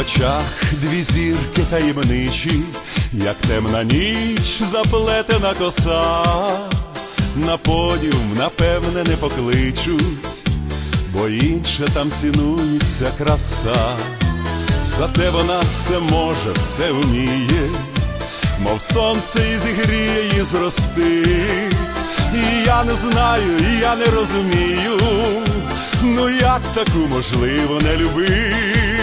очах дві зірки таємничі, як темна ніч заплетена коса, на подіум, напевне, не покличуть, бо інше там цінується краса, зате вона все може, все вміє, мов сонце і зігріє, і зростить. І я не знаю, і я не розумію, ну як таку можливо не любить.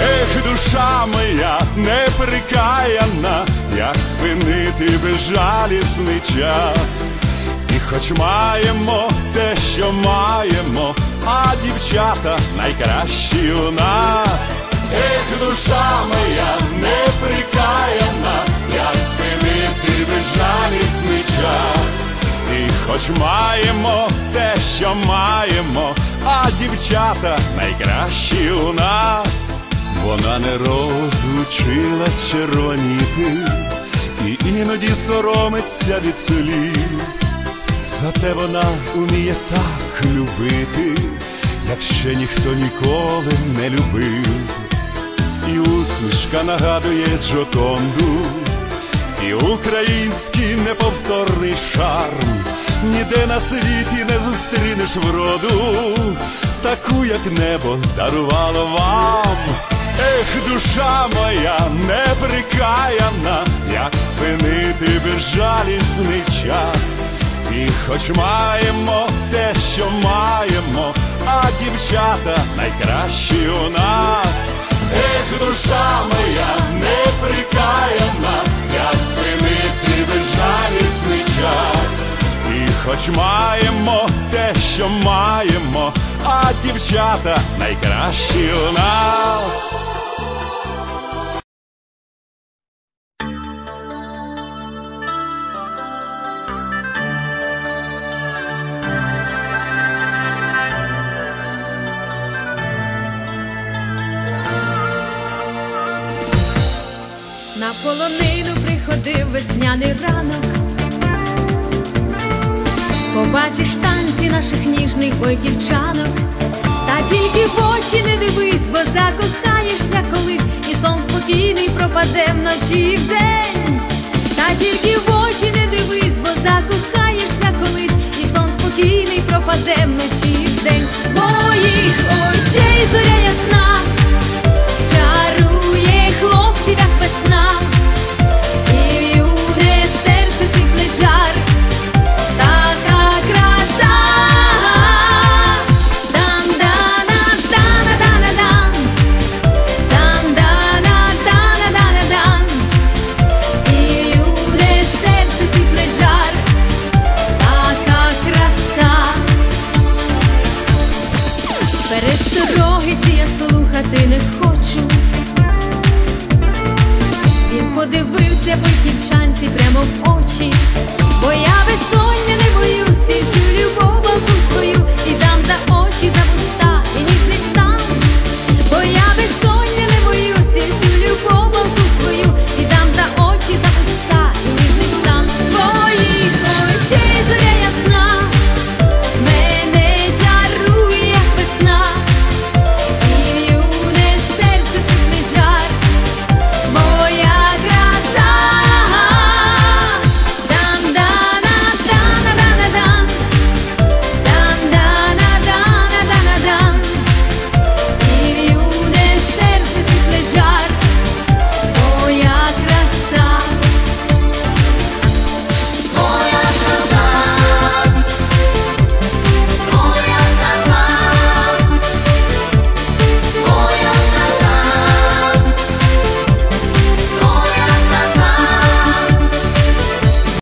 Ех, душа моя неприкаяна, як спинити безжалісний час. І хоч маємо те, що маємо, а дівчата найкращі у нас. Ех, душа моя неприкаяна, як спинити безжалісний час. І хоч маємо те, що маємо, а дівчата найкращі у нас. Вона не розучилась червоніти і іноді соромиться від слів. Зате вона уміє так любити, як ще ніхто ніколи не любив. І усмішка нагадує Джоконду, і український неповторний шарм. Ніде на світі не зустрінеш вроду, таку, як небо дарувало вам. Ех, душа моя неприкаяна, як спинити безжалісний час. І хоч маємо те, що маємо, а дівчата найкращі у нас. Ех, душа моя неприкаяна, як спинити безжалісний час. І хоч маємо те, що маємо, а дівчата найкращі у нас. Полонину приходив весняний ранок. Побачиш танці наших ніжних бойківчанок. Та тільки в очі не дивись, бо закохаєшся колись, і сон спокійний пропаде вночі і вдень. Та тільки в очі не дивись, бо закохаєшся слухати не хочу. Він подивився бойківчанці прямо в очі, бо я безсоння не.